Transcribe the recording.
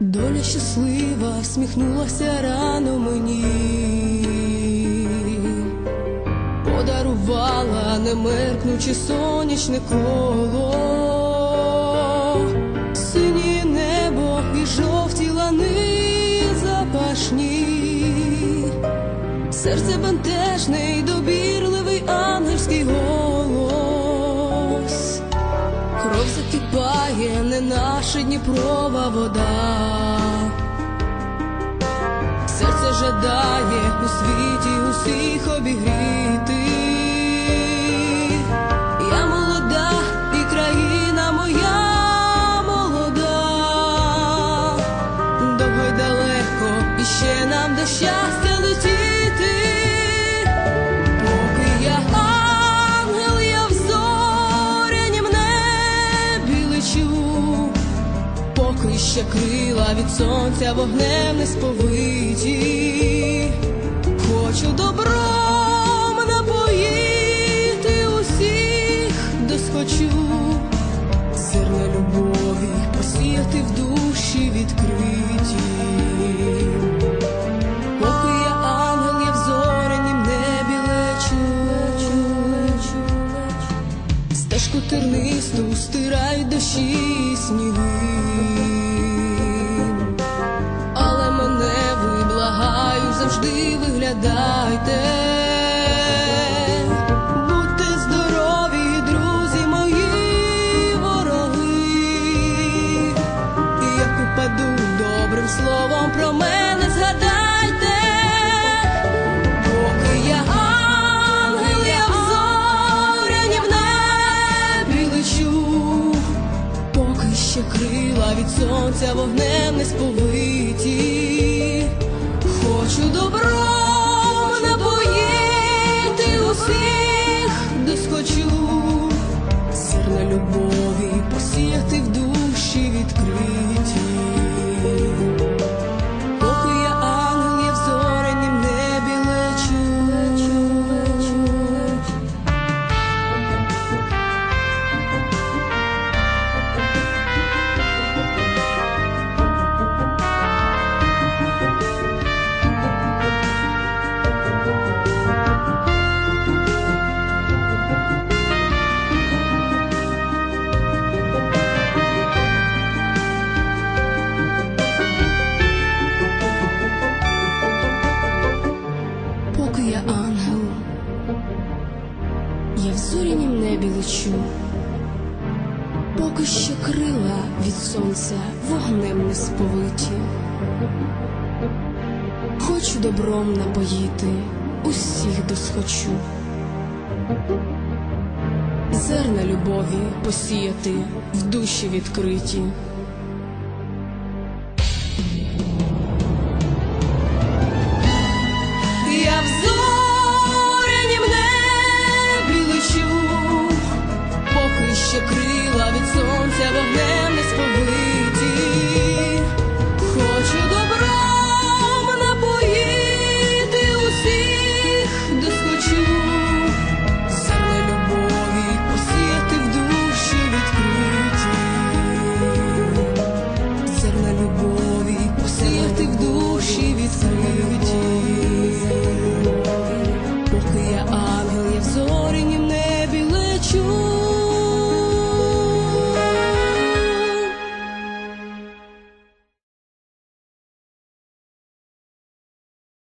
Доля щаслива всміхнулася рано мені, подарувала немеркнуче сонячне коло, синє небо і жовті лани запашні, серце бентежне й добірливий ангельський голос. Закипає, не наша Дніпрова вода. Серце жадає у світі усіх обігріти. Лечу, поки ще крила від сонця вогнем не сповиті, хочу добром тернисту стирають дощі і сніги. Але мене ви благаю, завжди виглядайте. Будьте здорові, друзі мої вороги. Як упаду добрим словом про мене від сонця вогнем не сповиті, хочу добром напоїти усіх. Доскочу, сирна любові небі лечу, поки ще крила від сонця вогнем не сповиті. Хочу добром напоїти, усіх досхочу. Зерна любові посіяти в душі відкриті.